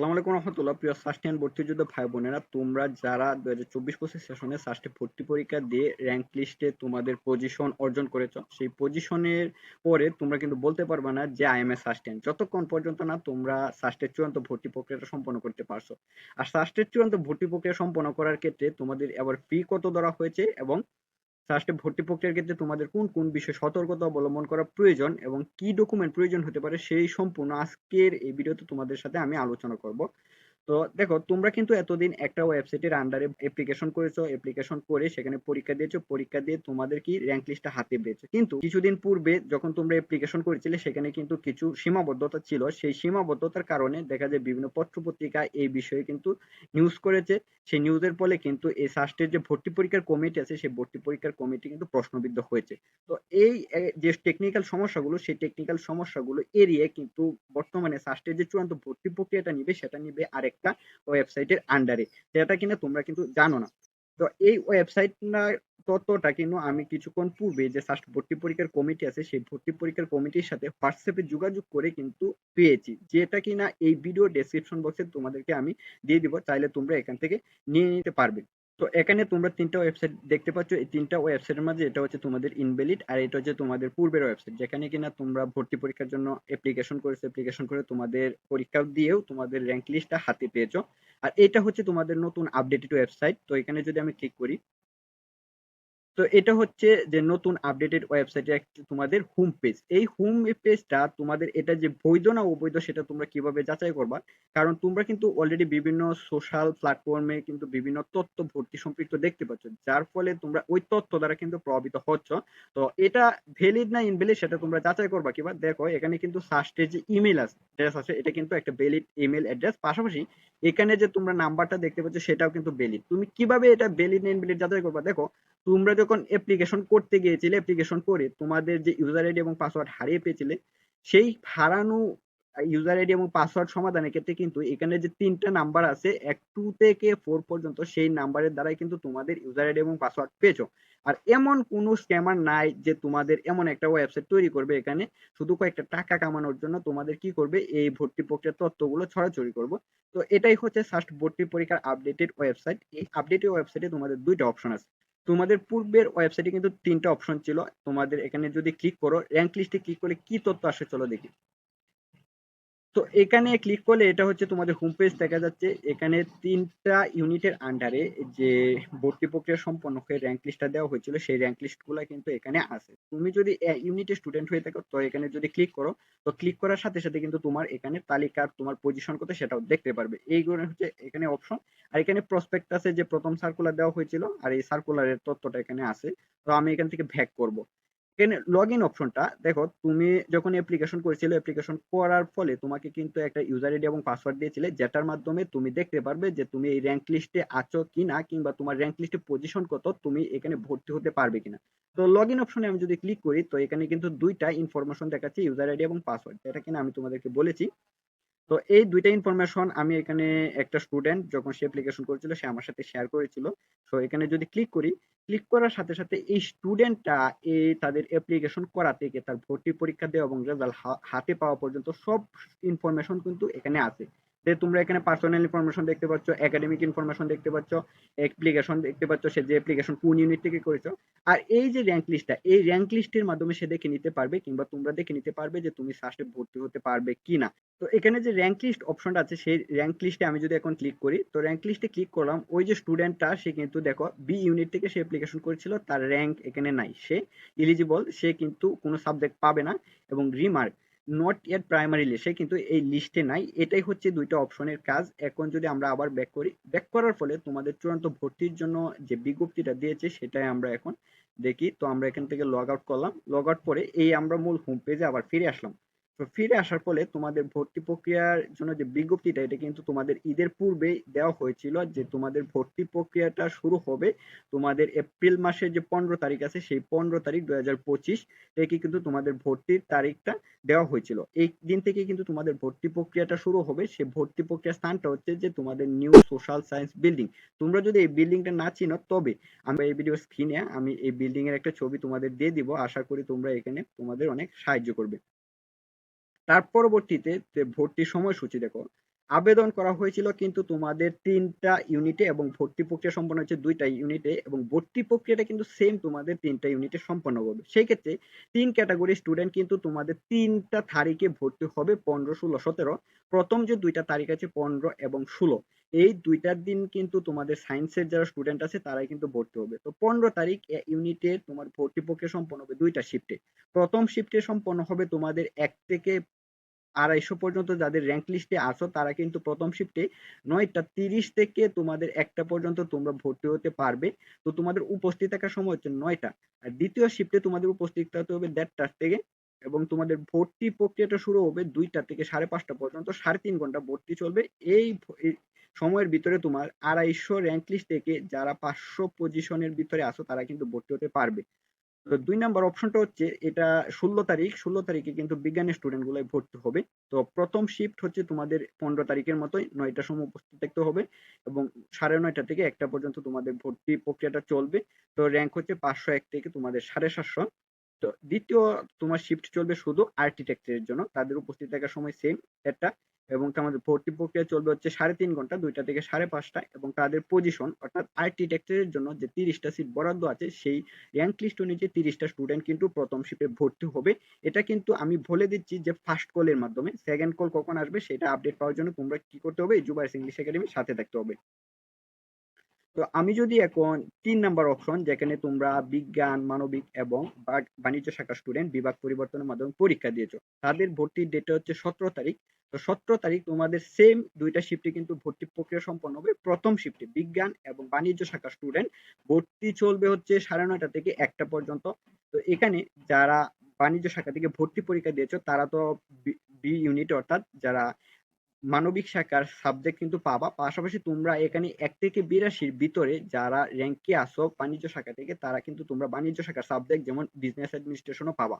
সালাম আলাইকুম রহমতুল্লাহ, প্রিয় সাস্টেন ভর্তিযুদ্ধ ভাই বোনেরা তোমরা যারা দু হাজার চব্বিশ পঁচিশ সেশনে সাস্টে ভর্তি পরীক্ষা দিয়ে র্যাঙ্ক লিস্টে তোমাদের পজিশন অর্জন করেছ, সেই পজিশনের পরে তোমরা কিন্তু বলতে পারবে না যে আই এম এ সাস্টেন যতক্ষণ পর্যন্ত না তোমরা সাস্টের চূড়ান্ত ভর্তি প্রক্রিয়াটা সম্পন্ন করতে পারছ। আর সাস্টের চূড়ান্ত ভর্তি প্রক্রিয়া সম্পন্ন করার ক্ষেত্রে তোমাদের এবার ফি কত ধরা হয়েছে এবং সাস্টে ভর্তি প্রক্রিয়ার ক্ষেত্রে তোমাদের কোন কোন বিষয়ে সতর্কতা অবলম্বন করা প্রয়োজন এবং কি ডকুমেন্ট প্রয়োজন হতে পারে সেই সম্পূর্ণ আজকের এই ভিডিওতে তোমাদের সাথে আমি আলোচনা করব। তো দেখো, তোমরা কিন্তু এতদিন একটা ওয়েবসাইটের আন্ডারে অ্যাপ্লিকেশন করেছ অ্যাপ্লিকেশন করে সেখানে পরীক্ষা দিয়েছ, পরীক্ষা দিয়ে তোমাদের কি র্যাঙ্ক লিস্টটা হাতে পেয়েছ। কিন্তু কিছুদিন পূর্বে যখন তোমরা অ্যাপ্লিকেশন করেছিলে, সেখানে কিন্তু কিছু সীমাবদ্ধতা ছিল। সেই সীমাবদ্ধতার কারণে দেখা যায় বিভিন্ন পত্র পত্রিকা এই বিষয়ে কিন্তু নিউজ করেছে। সেই নিউজের ফলে কিন্তু এই সাস্টের যে ভর্তি পরীক্ষার কমিটি আছে, সেই ভর্তি পরীক্ষার কমিটি কিন্তু প্রশ্নবিদ্ধ হয়েছে। তো এই যে টেকনিক্যাল সমস্যাগুলো, সেই টেকনিক্যাল সমস্যাগুলো এড়িয়ে কিন্তু বর্তমানে সাস্টের যে চূড়ান্ত ভর্তি প্রক্রিয়াটা নিবে, সেটা নিবে আরেক একটা ওয়েবসাইটের আন্ডারে যেটা কিনা তোমরা কিন্তু জানো না। তো এই ওয়েবসাইট না তত্ত্বটা কিন্তু আমি কিছুক্ষণ পূর্বে যে ফার্স্ট ভর্তি পরীক্ষার কমিটি আছে, সেই ভর্তি পরীক্ষার কমিটির সাথে হোয়াটসঅ্যাপে যোগাযোগ করে কিন্তু পেয়েছি। যেটা কিনা এই ভিডিও ডেসক্রিপশন বক্সে তোমাদেরকে আমি দিয়ে দিব, চাইলে তোমরা এখান থেকে নিয়ে নিতে পারবে। তো এখানে তোমরা তিনটা ওয়েবসাইট দেখতে পাচ্ছ। এই তিনটা ওয়েবসাইটের মধ্যে এটা হচ্ছে তোমাদের ইনভ্যালিড আর এটা হচ্ছে তোমাদের পূর্বের ওয়েবসাইট যেখানে কিনা তোমরা ভর্তি পরীক্ষার জন্য অ্যাপ্লিকেশন করেছ অ্যাপ্লিকেশন করে তোমাদের পরীক্ষা দিয়েও তোমাদের র্যাঙ্ক লিস্টটা হাতে পেয়েছ। আর এটা হচ্ছে তোমাদের নতুন আপডেটেড ওয়েবসাইট তো এখানে যদি আমি ক্লিক করি তো এটা হচ্ছে যে নতুন আপডেটেড ওয়েবসাইটে তোমাদের হোম পেজ এই হোম পেজটা তোমাদের এটা যে বৈধ না অবৈধ সেটা তোমরা কীভাবে যাচাই করবা? কারণ তোমরা কিন্তু অলরেডি বিভিন্ন সোশ্যাল প্ল্যাটফর্মে কিন্তু বিভিন্ন তথ্য ভর্তি সম্পৃক্ত দেখতে পাচ্ছ, যার ফলে তোমরা ওই তথ্য দ্বারা কিন্তু প্রভাবিত হচ্ছ। তো এটা ভ্যালিড না ইনভ্যালিড সেটা তোমরা যাচাই করবা কিবা দেখো, এখানে কিন্তু সাস্টের যে ইমেল অ্যাড্রেস আছে, এটা কিন্তু একটা ভ্যালিড ইমেল অ্যাড্রেস পাশাপাশি এখানে যে তোমরা নাম্বারটা দেখতে পাচ্ছ, সেটাও কিন্তু ভ্যালিড তুমি কীভাবে এটা ভ্যালিড না ইনভ্যালিড যাচাই করবা? দেখো তোমরা যখন অ্যাপ্লিকেশন করতে গিয়েছিলে অ্যাপ্লিকেশন করে তোমাদের যে ইউজার আইডি এবং পাসওয়ার্ড হারিয়ে পেয়েছিলে, সেই হারানো ইউজার আইডি এবং পাসওয়ার্ড সমাধানের ক্ষেত্রে কিন্তু এখানে যে তিনটা নাম্বার আছে, এক টু থেকে ফোর পর্যন্ত সেই নাম্বারের দ্বারাই কিন্তু তোমাদের ইউজার আইডি এবং পাসওয়ার্ড পেয়েছ। আর এমন কোনো স্ক্যামার নাই যে তোমাদের এমন একটা ওয়েবসাইট তৈরি করবে এখানে, শুধু কয়েকটা টাকা কামানোর জন্য তোমাদের কি করবে, এই ভর্তি প্রক্রিয়ার তথ্যগুলো ছড়াছড়ি করব। তো এটাই হচ্ছে ফার্স্ট ভর্তি পরীক্ষার আপডেটেড ওয়েবসাইট এই আপডেটেড ওয়েবসাইটে তোমাদের দুইটা অপশন আছে। তোমাদের পূর্বের ওয়েবসাইটে কিন্তু তিনটা অপশন ছিল। তোমাদের এখানে যদি ক্লিক করো র্যাঙ্ক লিস্টে ক্লিক করলে কি তথ্য আসে চলো দেখি। তো এখানে ক্লিক করলে এটা হচ্ছে তোমাদের হোম পেজ দেখা যাচ্ছে। এখানে তিনটা ইউনিটের আন্ডারে যে ভর্তি প্রক্রিয়া সম্পন্ন হয়ে র্যাঙ্ক লিস্টটা দেওয়া হয়েছিল, সেই র্যাঙ্ক লিস্টগুলো কিন্তু এখানে আছে। তুমি যদি ইউনিটের স্টুডেন্ট হয়ে থাকো, তো এখানে যদি ক্লিক করো, তো ক্লিক করার সাথে সাথে কিন্তু তোমার এখানে তালিকার তোমার পজিশন কত সেটাও দেখতে পারবে। এইগুলো হচ্ছে এখানে অপশন আর এখানে প্রসপেক্টাসে যে প্রথম সার্কুলার দেওয়া হয়েছিল, আর এই সার্কুলারের তথ্যটা এখানে আছে। তো আমি এখান থেকে ভ্যাক করব। এখানে লগ ইন অপশনটা দেখো, তুমি যখন অ্যাপ্লিকেশন করেছিলে অ্যাপ্লিকেশন করার ফলে তোমাকে কিন্তু একটা ইউজার আইডি এবং পাসওয়ার্ড দিয়েছিলে, যেটার মাধ্যমে তুমি দেখতে পারবে যে তুমি এই র্যাঙ্ক লিস্টে আছো কিনা, কিংবা তোমার র্যাঙ্ক লিস্টে পজিশন কত, তুমি এখানে ভর্তি হতে পারবে কিনা। তো লগ ইন অপশনে আমি যদি ক্লিক করি, তো এখানে কিন্তু দুইটা ইনফরমেশন দেখাচ্ছে ইউজার আইডি এবং পাসওয়ার্ড এটা কিনা আমি তোমাদেরকে বলেছি। তো এই দুইটা ইনফরমেশন আমি এখানে একটা স্টুডেন্ট যখন সে অ্যাপ্লিকেশন করেছিল, সে আমার সাথে শেয়ার করেছিল। তো এখানে যদি ক্লিক করি ক্লিক করার সাথে সাথে এই স্টুডেন্টটা এই তাদের অ্যাপ্লিকেশন করা থেকে তার ভর্তি পরীক্ষা দেওয়া এবং রেজাল্ট হাতে পাওয়া পর্যন্ত সব ইনফরমেশন কিন্তু এখানে আছে। যে তোমরা এখানে পার্সোনাল ইনফরমেশন দেখতে পাচ্ছ একাডেমিক ইনফরমেশন দেখতে পাচ্ছ অ্যাপ্লিকেশন দেখতে পাচ্ছ, সে যে অ্যাপ্লিকেশন কোন ইউনিট থেকে করেছ, আর এই যে র্যাঙ্ক লিস্টটা এই র্যাঙ্ক লিস্টের মাধ্যমে সে দেখে নিতে পারবে কিংবা তোমরা দেখে নিতে পারবে যে তুমি সাস্টে ভর্তি হতে পারবে কিনা। তো এখানে যে র্যাঙ্ক লিস্ট অপশনটা আছে, সেই র্যাঙ্ক লিস্টে আমি যদি এখন ক্লিক করি, তো র্যাঙ্ক লিস্টে ক্লিক করলাম, ওই যে স্টুডেন্টটা সে কিন্তু দেখো বি ইউনিট থেকে সে অ্যাপ্লিকেশন করেছিল, তার র্যাঙ্ক এখানে নাই। সে ইলিজিবল সে কিন্তু কোনো সাবজেক্ট পাবে না এবং রিমার্ক নট ইয়ার প্রাইমারি লিস্টে কিন্তু এই লিস্টে নাই। এটাই হচ্ছে দুইটা অপশনের কাজ। এখন যদি আমরা আবার ব্যাক করি ব্যাক করার ফলে তোমাদের চূড়ান্ত ভর্তির জন্য যে বিজ্ঞপ্তিটা দিয়েছে, সেটাই আমরা এখন দেখি। তো আমরা এখান থেকে লগ আউট করলাম। লগ আউট করে এই আমরা মূল হোম পেজে আবার ফিরে আসলাম। তো ফিরে আসার ফলে তোমাদের ভর্তি প্রক্রিয়ার জন্য যে বিজ্ঞপ্তিটা, এটা কিন্তু তোমাদের ঈদের পূর্বেই দেওয়া হয়েছিল যে তোমাদের ভর্তি প্রক্রিয়াটা শুরু হবে তোমাদের এপ্রিল মাসের যে পনেরো তারিখ আছে, সেই পনেরো তারিখ দুই হাজার পঁচিশ থেকে কিন্তু তোমাদের ভর্তির তারিখটা দেওয়া হয়েছিল। এই দিন থেকে কিন্তু তোমাদের ভর্তি প্রক্রিয়াটা শুরু হবে। সেই ভর্তি প্রক্রিয়ার স্থানটা হচ্ছে যে তোমাদের নিউ সোশ্যাল সায়েন্স বিল্ডিং। তোমরা যদি এই বিল্ডিংটা না চিনো, তবে আমরা এই ভিডিও স্ক্রিনে আমি এই বিল্ডিং এর একটা ছবি তোমাদের দিয়ে দিব। আশা করি তোমরা এখানে তোমাদের অনেক সাহায্য করবে। তার পরবর্তীতে যে ভর্তির সময়সূচি দেখো। আবেদন করা হয়েছিল কিন্তু তোমাদের তিনটা ইউনিটে এবং ভর্তি প্রক্রিয়া সম্পন্ন হচ্ছে দুইটা ইউনিটে এবং ভর্তি প্রক্রিয়াটা কিন্তু সেম তোমাদের তিনটা ইউনিটে সম্পন্ন হবে সেই ক্ষেত্রে তিন ক্যাটাগরি স্টুডেন্ট কিন্তু তোমাদের তিনটা তারিখে ভর্তি হবে পনেরো, ষোলো, সতেরো। প্রথম যে দুইটা তারিখ আছে পনেরো এবং ষোলো। এই দুইটার দিন কিন্তু তোমাদের সায়েন্সের যারা স্টুডেন্ট আছে তারাই কিন্তু ভর্তি হবে। তো পনেরো তারিখ ইউনিটে তোমার ভর্তি প্রক্রিয়া সম্পন্ন হবে দুইটা শিফটে প্রথম শিফটে সম্পন্ন হবে তোমাদের এক থেকে আড়াইশো পর্যন্ত যাদের র্যাঙ্ক লিস্টে আছো, তারা কিন্তু প্রথম শিফটে নয়টা তিরিশ থেকে তোমাদের একটা পর্যন্ত তোমরা ভর্তি হতে পারবে। তো তোমাদের উপস্থিত থাকার সময় হচ্ছে নয়টা। আর দ্বিতীয় শিফটে তোমাদের উপস্থিত থাকতে হবে দেড়টার থেকে এবং তোমাদের ভর্তি প্রক্রিয়াটা শুরু হবে দুইটা থেকে সাড়ে পাঁচটা পর্যন্ত, সাড়ে তিন ঘণ্টা ভর্তি চলবে। এই সময়ের ভিতরে তোমার আড়াইশো র্যাঙ্ক লিস্ট থেকে যারা পাঁচশো পজিশনের ভিতরে আসো তারা কিন্তু ভর্তি হতে পারবে। তো দুই নাম্বার অপশনটা হচ্ছে, এটা ষোলো তারিখ, ষোলো তারিখে কিন্তু বিজ্ঞানের স্টুডেন্ট গুলাই ভর্তি হবে। তো প্রথম শিফট হচ্ছে তোমাদের পনেরো তারিখের মতোই, নয়টার সময় উপস্থিত থাকতে হবে এবং সাড়ে নয়টা থেকে একটা পর্যন্ত তোমাদের ভর্তি প্রক্রিয়াটা চলবে। তো র্যাঙ্ক হচ্ছে পাঁচশো এক থেকে তোমাদের সাড়ে সাতশো। তো দ্বিতীয় তোমার শিফট চলবে শুধু আর্কিটেকচারের জন্য, তাদের উপস্থিত থাকার সময় সেম একটা। এবং আমাদের ভর্তি প্রক্রিয়া চলবে হচ্ছে সাড়ে তিন ঘণ্টা, দুইটা থেকে সাড়ে পাঁচটা এবং তাদের পজিশন অর্থাৎ আর্কিটেকচারের জন্য যে তিরিশটা সিট বরাদ্দ আছে, সেই র্যাঙ্ক লিস্ট অনুযায়ী তিরিশটা স্টুডেন্ট কিন্তু প্রথম শিপে ভর্তি হবে। এটা কিন্তু আমি বলে দিচ্ছি যে ফার্স্ট কলের মাধ্যমে। সেকেন্ড কল কখন আসবে, সেটা আপডেট পাওয়ার জন্য তোমরা কি করতে হবে? জুবাইস ইংলিশ একাডেমির সাথে থাকতে হবে। তো আমি যদি এখন তিন নাম্বার অপশন যেখানে তোমরা বিজ্ঞান, মানবিক এবং বাণিজ্য শাখার স্টুডেন্ট বিভাগ পরিবর্তনের মাধ্যমে পরীক্ষা দিয়েছ, তাদের ভর্তির ডেটটা হচ্ছে সতেরো তারিখ। তো সতেরো তারিখ তোমাদের সেম দুইটা শিফটে কিন্তু ভর্তি প্রক্রিয়া সম্পন্ন হবে। প্রথম শিফটে বিজ্ঞান এবং বাণিজ্য শাখার স্টুডেন্ট ভর্তি চলবে হচ্ছে সাড়ে নয়টা থেকে একটা পর্যন্ত। তো এখানে যারা বাণিজ্য শাখা থেকে ভর্তি পরীক্ষা দিয়েছ, তারা তো বি ইউনিট অর্থাৎ যারা মানবিক শাখার সাবজেক্ট কিন্তু পাবা। পাশাপাশি তোমরা এখানে এক থেকে বিরাশির ভিতরে যারা র্যাঙ্কে আসো বাণিজ্য শাখা থেকে, তারা কিন্তু তোমরা বাণিজ্য শাখার সাবজেক্ট যেমন বিজনেস অ্যাডমিনিস্ট্রেশনও পাবা।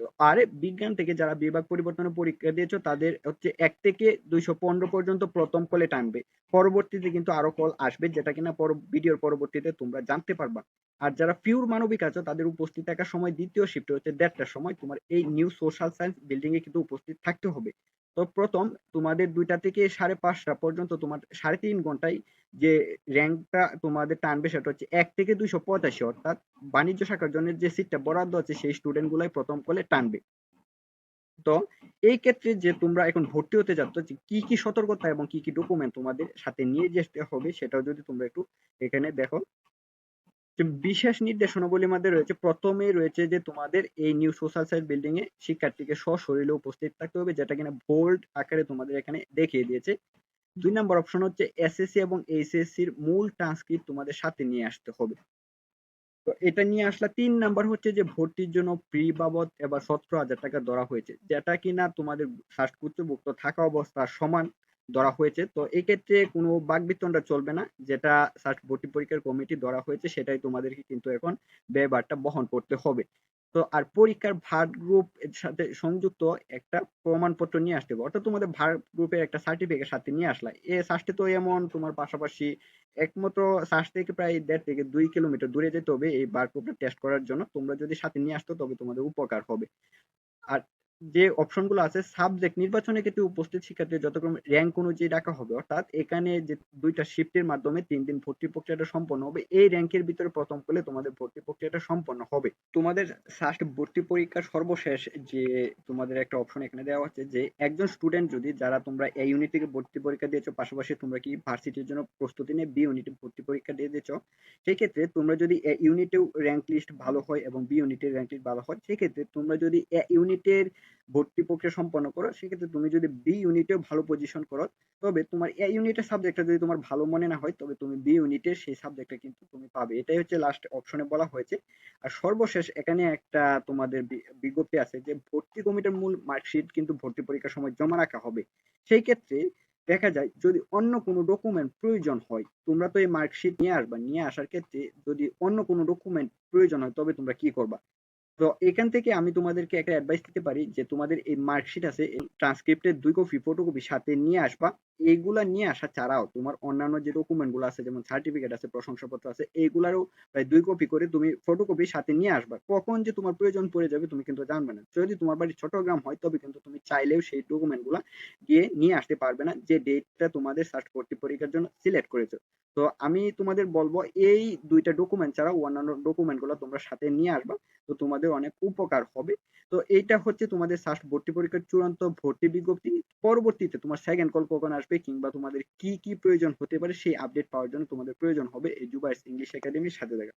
তো আর বিজ্ঞান থেকে যারা বিভাগ পরিবর্তনের পরীক্ষা দিয়েছ, তাদের হচ্ছে এক থেকে দুইশো পনেরো পর্যন্ত প্রথম কলে টানবে। পরবর্তীতে কিন্তু আরও কল আসবে, যেটা কিনা পর ভিডিওর পরবর্তীতে তোমরা জানতে পারবা। আর যারা পিওর মানবিক আছো, তাদের উপস্থিত থাকার সময় দ্বিতীয় শিফটে হচ্ছে দেড়টার সময়। তোমার এই নিউ সোশ্যাল সায়েন্স বিল্ডিং এ কিন্তু উপস্থিত থাকতে হবে। তো প্রথম তোমাদের দুইটা থেকে সাড়ে পাঁচটা পর্যন্ত তোমার সাড়ে তিন ঘন্টায় যে র্যাঙ্কটা তোমাদের টানবে সেটা হচ্ছে এক থেকে দুইশো পঁচাশি অর্থাৎ বাণিজ্য শাখার জন্য যে সিটটা বরাদ্দ আছে সেই স্টুডেন্ট গুলাই প্রথম কলে টানবে। তো এই ক্ষেত্রে যে তোমরা এখন ভর্তি হতে যাচ্ছ যে কি কি সতর্কতা এবং কি কি ডকুমেন্ট তোমাদের সাথে নিয়ে যেতে হবে সেটাও যদি তোমরা একটু এখানে দেখো। বিশেষ নির্দেশনাবলীর মধ্যে রয়েছে প্রথমে রয়েছে যে তোমাদের এই নিউ সোশ্যাল সাইন্স বিল্ডিং এ শিক্ষার্থীকে সশরীরে উপস্থিত থাকতে হবে, যেটা কিনা বোল্ড আকারে তোমাদের এখানে দেখিয়ে দিয়েছে। দুই নম্বর অপশন হচ্ছে এসএসসি এবং এইচএসসির মূল ট্রান্সক্রিপ্ট তোমাদের সাথে নিয়ে আসতে হবে। তো এটা নিয়ে আসলা তিন নাম্বার হচ্ছে যে ভর্তির জন্য ফ্রি বাবদ এবার সতেরো হাজার টাকা ধরা হয়েছে, যেটা কিনা তোমাদের শ্বাসকৃতভুক্ত থাকা অবস্থা সমান। ধরা হয়েছে। তো এই ক্ষেত্রে কোনো বাকবিতণ্ডা চলবে না। যেটা সার্চ ভর্তি পরীক্ষার কমিটি ধরা হয়েছে, সেটাই তোমাদেরকে কিন্তু এখন ব্যয়ভারটা বহন করতে হবে। তো আর পরীক্ষার ভার গ্রুপ এর সাথে সংযুক্ত একটা প্রমাণপত্র নিয়ে আসতে হবে। অর্থাৎ তোমাদের ভার গ্রুপের একটা সার্টিফিকেট সাথে নিয়ে আসলা। এ সার্চে তো এমন তোমার পাশাপাশি একমাত্র সার্চ থেকে প্রায় দেড় থেকে দুই কিলোমিটার দূরে যেতে হবে এই বারকোডটা টেস্ট করার জন্য। তোমরা যদি সাথে নিয়ে আসতো, তবে তোমাদের উপকার হবে। আর যে অপশনগুলো আছে সাবজেক্ট নির্বাচনের ক্ষেত্রে উপস্থিত শিক্ষার্থী যতক্রম র্যাঙ্ক অনুযায়ী রাখা হবে। অর্থাৎ এখানে যে দুইটা শিফটের মাধ্যমে তিন দিন ভর্তি প্রক্রিয়াটা সম্পন্ন হবে। এই র্যাঙ্কের ভিতরে প্রথম করলে তোমাদের ভর্তি প্রক্রিয়াটা সম্পন্ন হবে। তোমাদের ফার্স্ট ভর্তি পরীক্ষার সর্বশেষ যে তোমাদের একটা অপশন এখানে দেওয়া হচ্ছে যে, একজন স্টুডেন্ট যদি যারা তোমরা এ ইউনিট থেকে ভর্তি পরীক্ষা দিয়েছ, পাশাপাশি তোমরা কি ভার্সিটির জন্য প্রস্তুতি নিয়ে বি ইউনিটে ভর্তি পরীক্ষা দিয়ে দিয়েছ সেই ক্ষেত্রে তোমরা যদি এ ইউনিটেও র্যাঙ্ক লিস্ট ভালো হয় এবং বি ইউনিটের র্যাঙ্ক লিস্ট ভালো হয়, সেক্ষেত্রে তোমরা যদি এ ইউনিটের ভর্তি প্রক্রিয়া সম্পন্ন করো, সেক্ষেত্রে তুমি যদি বি ইউনিটেও ভালো পজিশন করো, তবে তোমার এ ইউনিটের সাবজেক্টটা যদি তোমার ভালো মনে না হয়, তবে তুমি বি ইউনিটের সেই সাবজেক্টটা কিন্তু তুমি পাবে। এটাই হচ্ছে লাস্ট অপশনে বলা হয়েছে। আর সর্বশেষ এখানে একটা তোমাদের বিজ্ঞপ্তি আছে যে ভর্তি কমিটির মূল মার্কশিট কিন্তু ভর্তি পরীক্ষার সময় জমা রাখা হবে। সেই ক্ষেত্রে দেখা যায়, যদি অন্য কোনো ডকুমেন্ট প্রয়োজন হয়, তোমরা তো এই মার্কশিট নিয়ে আসবা। নিয়ে আসার ক্ষেত্রে যদি অন্য কোনো ডকুমেন্ট প্রয়োজন হয়, তবে তোমরা কি করবা? তো এখান থেকে আমি তোমাদেরকে একটা অ্যাডভাইস দিতে পারি যে তোমাদের এই মার্কশিট আছে ট্রান্সক্রিপ্টের দুই কপি ফটোকপি সাথে নিয়ে আসবা। এইগুলা নিয়ে আসা ছাড়াও তোমার অন্যান্য যে ডকুমেন্টগুলো আছে, যেমন সার্টিফিকেট আছে, প্রশংসাপত্র আছে এইগুলারও প্রায় দুই কপি করে তুমি ফটোকপি সাথে নিয়ে আসবা। কখন যে তোমার প্রয়োজন পড়ে যাবে তুমি কিন্তু জানবে না। যদি তোমার বাড়ি চট্টগ্রাম হয়, তবে কিন্তু তুমি চাইলেও সেই ডকুমেন্টগুলা গিয়ে নিয়ে আসতে পারবে না, যে ডেটটা তোমাদের সার্চ ভর্তি পরীক্ষার জন্য সিলেক্ট করেছ। তো আমি তোমাদের বলব, এই দুইটা ডকুমেন্ট ছাড়াও অন্যান্য ডকুমেন্টগুলো তোমরা সাথে নিয়ে আসবা, তো তোমাদের অনেক উপকার হবে। তো এইটা হচ্ছে তোমাদের সার্চ ভর্তি পরীক্ষার চূড়ান্ত ভর্তি বিজ্ঞপ্তি। পরবর্তীতে তোমার সেকেন্ড কল কখন আসবে কিংবা তোমাদের কি কি প্রয়োজন হতে পারে সেই আপডেট পাওয়ার জন্য তোমাদের প্রয়োজন হবে এই জুবাইস ইংলিশ একাডেমির সাথে থাকা